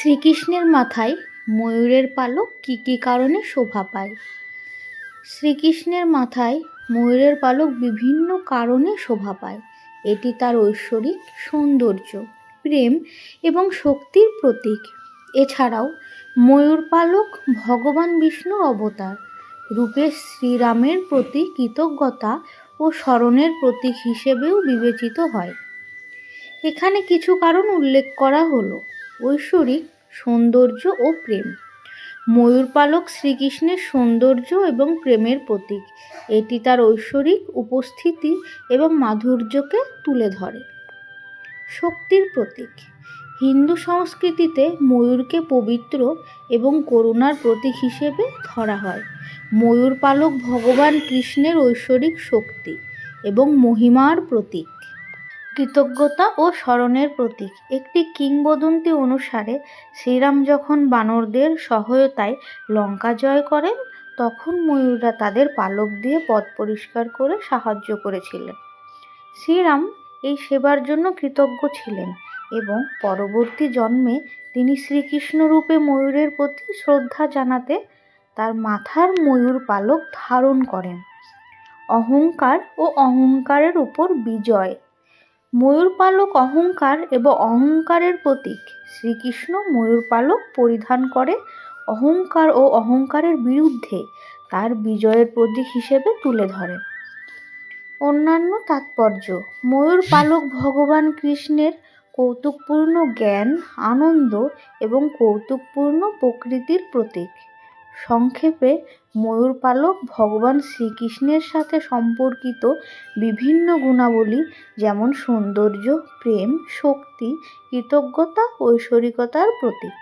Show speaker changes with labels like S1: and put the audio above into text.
S1: শ্রীকৃষ্ণের মাথায় ময়ূরের পালক কী কী কারণে শোভা পায়? শ্রীকৃষ্ণের মাথায় ময়ূরের পালক বিভিন্ন কারণে শোভা পায়। এটি তার ঐশ্বরিক সৌন্দর্য, প্রেম এবং শক্তির প্রতীক। এছাড়াও ময়ূর পালক ভগবান বিষ্ণুর অবতার, রূপে শ্রীরামের প্রতি কৃতজ্ঞতা ও স্মরণের প্রতীক হিসেবেও বিবেচিত হয়। এখানে কিছু কারণ উল্লেখ করা হলো। ঐশ্বরিক সৌন্দর্য ও প্রেম। ময়ূর পালক শ্রীকৃষ্ণের সৌন্দর্য এবং প্রেমের প্রতীক। এটি তার ঐশ্বরিক উপস্থিতি এবং মাধুর্যকে তুলে ধরে। শক্তির প্রতীক। হিন্দু সংস্কৃতিতে ময়ূরকে পবিত্র এবং করুণার প্রতীক হিসেবে ধরা হয়। ময়ূর পালক ভগবান কৃষ্ণের ঐশ্বরিক শক্তি এবং মহিমার প্রতীক। কৃতজ্ঞতা ও স্মরণের প্রতীক। একটি কিংবদন্তি অনুসারে শ্রীরাম যখন বানরদের সহায়তায় লঙ্কা জয় করেন, তখন ময়ূররা তাদের পালক দিয়ে পথ পরিষ্কার করে সাহায্য করেছিলেন। শ্রীরাম এই সেবার জন্য কৃতজ্ঞ ছিলেন এবং পরবর্তী জন্মে তিনি শ্রীকৃষ্ণ রূপে ময়ূরের প্রতি শ্রদ্ধা জানাতে তার মাথার ময়ূর পালক ধারণ করেন। অহংকার ও অহংকারের উপর বিজয় ময়ূর পালক অহংকার এবং অহংকারের প্রতীক। শ্রীকৃষ্ণ ময়ূর পালক পরিধান করে অহংকার ও অহংকারের বিরুদ্ধে তার বিজয়ের প্রতীক হিসেবে তুলে ধরেন অন্যান্য তাৎপর্য ময়ূর পালক ভগবান কৃষ্ণের কৌতুকপূর্ণ জ্ঞান, আনন্দ এবং কৌতুকপূর্ণ প্রকৃতির প্রতীক। সংক্ষেপে ময়ূর পালক ভগবান শ্রীকৃষ্ণের সাথে সম্পর্কিত বিভিন্ন গুণাবলী যেমন সৌন্দর্য, প্রেম, শক্তি, কৃতজ্ঞতা, ঐশ্বরিকতার প্রতীক।